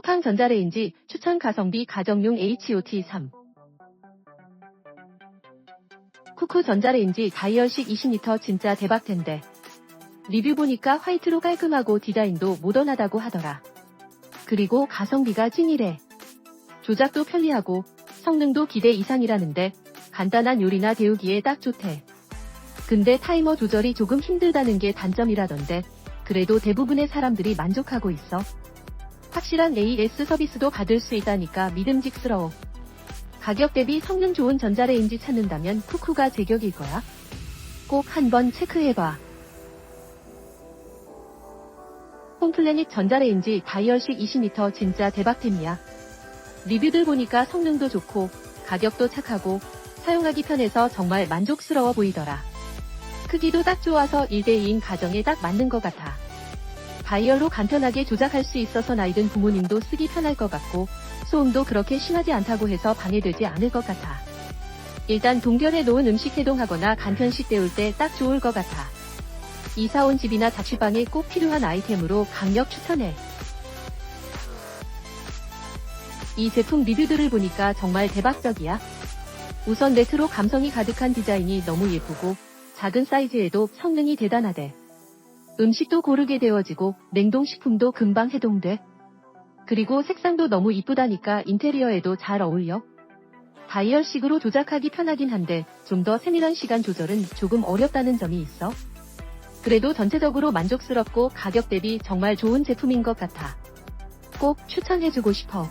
쿠팡 전자레인지 추천 가성비 가정용 HOT3 쿠쿠 전자레인지 다이얼식 20리터 진짜 대박텐데 리뷰 보니까 화이트로 깔끔하고 디자인도 모던하다고 하더라. 그리고 가성비가 찐이래. 조작도 편리하고 성능도 기대 이상이라는데 간단한 요리나 데우기에 딱 좋대. 근데 타이머 조절이 조금 힘들다는 게 단점이라던데 그래도 대부분의 사람들이 만족하고 있어. 확실한 AS 서비스도 받을 수 있다니까 믿음직스러워. 가격 대비 성능 좋은 전자레인지 찾는다면 쿠쿠가 제격일 거야. 꼭 한번 체크해봐. 홈플래닛 전자레인지 다이얼식 20리터 진짜 대박템이야. 리뷰들 보니까 성능도 좋고 가격도 착하고 사용하기 편해서 정말 만족스러워 보이더라. 크기도 딱 좋아서 1대2인 가정에 딱 맞는 것 같아. 다이얼로 간편하게 조작할 수 있어서 나이든 부모님도 쓰기 편할 것 같고 소음도 그렇게 심하지 않다고 해서 방해되지 않을 것 같아. 일단 동결해 놓은 음식 해동하거나 간편식 때울 때 딱 좋을 것 같아. 이사 온 집이나 자취방에 꼭 필요한 아이템으로 강력 추천해. 이 제품 리뷰들을 보니까 정말 대박적이야. 우선 레트로 감성이 가득한 디자인이 너무 예쁘고 작은 사이즈에도 성능이 대단하대. 음식도 고르게 데워지고 냉동식품도 금방 해동돼. 그리고 색상도 너무 이쁘다니까 인테리어에도 잘 어울려. 다이얼식으로 조작하기 편하긴 한데 좀 더 세밀한 시간 조절은 조금 어렵다는 점이 있어. 그래도 전체적으로 만족스럽고 가격 대비 정말 좋은 제품인 것 같아. 꼭 추천해주고 싶어.